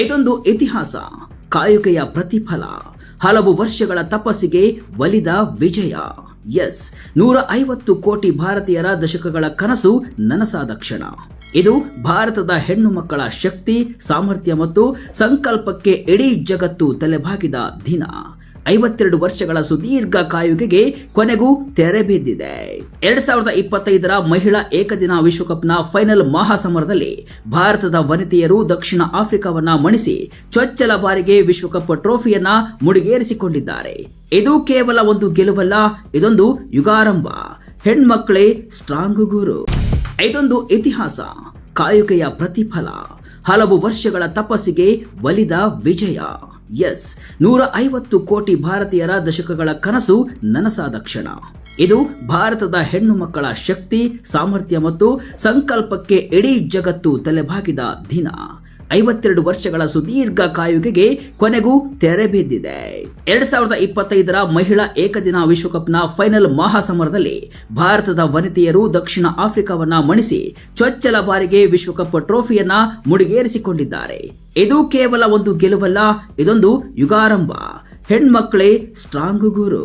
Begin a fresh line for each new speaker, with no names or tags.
ಇದೊಂದು ಇತಿಹಾಸ ಕಾಯುಕೆಯ ಪ್ರತಿಫಲ, ಹಲವು ವರ್ಷಗಳ ತಪಸ್ಸಿಗೆ ಒಲಿದ ವಿಜಯ. ಎಸ್, ನೂರ ಐವತ್ತು ಕೋಟಿ ಭಾರತೀಯರ ದಶಕಗಳ ಕನಸು ನನಸಾದ ಕ್ಷಣ. ಇದು ಭಾರತದ ಹೆಣ್ಣು ಮಕ್ಕಳ ಶಕ್ತಿ, ಸಾಮರ್ಥ್ಯ ಮತ್ತು ಸಂಕಲ್ಪಕ್ಕೆ ಇಡೀ ಜಗತ್ತು ತಲೆಬಾಗಿದ ದಿನ. ಐವತ್ತೆರಡು ವರ್ಷಗಳ ಸುದೀರ್ಘ ಕಾಯುವಿಕೆಗೆ ಕೊನೆಗೂ ತೆರೆ ಬಿದ್ದಿದೆ. ಎರಡ್ ಸಾವಿರದ ಇಪ್ಪತ್ತೈದರ ಮಹಿಳಾ ಏಕದಿನ ವಿಶ್ವಕಪ್ನ ಫೈನಲ್ ಮಹಾಸಮರದಲ್ಲಿ ಭಾರತದ ವನಿತೆಯರು ದಕ್ಷಿಣ ಆಫ್ರಿಕಾವನ್ನ ಮಣಿಸಿ ಚೊಚ್ಚಲ ಬಾರಿಗೆ ವಿಶ್ವಕಪ್ ಟ್ರೋಫಿಯನ್ನ ಮುಡಿಗೇರಿಸಿಕೊಂಡಿದ್ದಾರೆ. ಇದು ಕೇವಲ ಒಂದು ಗೆಲುವಲ್ಲ, ಇದೊಂದು ಯುಗಾರಂಭ. ಹೆಣ್ಮಕ್ಳೇ ಸ್ಟ್ರಾಂಗ್ ಗುರು. ಇದೊಂದು ಇತಿಹಾಸ ಕಾಯುಕೆಯ ಪ್ರತಿಫಲ. ಹಲವು ವರ್ಷಗಳ ತಪಸ್ಸಿಗೆ ಒಲಿದ ವಿಜಯ. ಎಸ್. ನೂರ ಐವತ್ತು ಕೋಟಿ ಭಾರತೀಯರ ದಶಕಗಳ ಕನಸು ನನಸಾದ ಕ್ಷಣ. ಇದು ಭಾರತದ ಹೆಣ್ಣು ಮಕ್ಕಳ ಶಕ್ತಿ, ಸಾಮರ್ಥ್ಯ ಮತ್ತು ಸಂಕಲ್ಪಕ್ಕೆ ಇಡೀ ಜಗತ್ತು ತಲೆಬಾಗಿದ ದಿನ. ಐವತ್ತೆರಡು ವರ್ಷಗಳ ಸುದೀರ್ಘ ಕಾಯುಗೆಗೆ ಕೊನೆಗೂ ತೆರೆ ಬಿದ್ದಿದೆ. ಎರಡ್ ಸಾವಿರದ ಇಪ್ಪತ್ತೈದರ ಮಹಿಳಾ ಏಕದಿನ ವಿಶ್ವಕಪ್ನ ಫೈನಲ್ ಮಹಾಸಮರದಲ್ಲಿ ಭಾರತದ ವನಿತೆಯರು ದಕ್ಷಿಣ ಆಫ್ರಿಕಾವನ್ನ ಮಣಿಸಿ ಚೊಚ್ಚಲ ಬಾರಿಗೆ ವಿಶ್ವಕಪ್ ಟ್ರೋಫಿಯನ್ನ ಮುಡಿಗೇರಿಸಿಕೊಂಡಿದ್ದಾರೆ. ಇದು ಕೇವಲ ಒಂದು ಗೆಲುವಲ್ಲ, ಇದೊಂದು ಯುಗಾರಂಭ. ಹೆಣ್ಮಕ್ಳೇ ಸ್ಟ್ರಾಂಗ್ ಗುರು.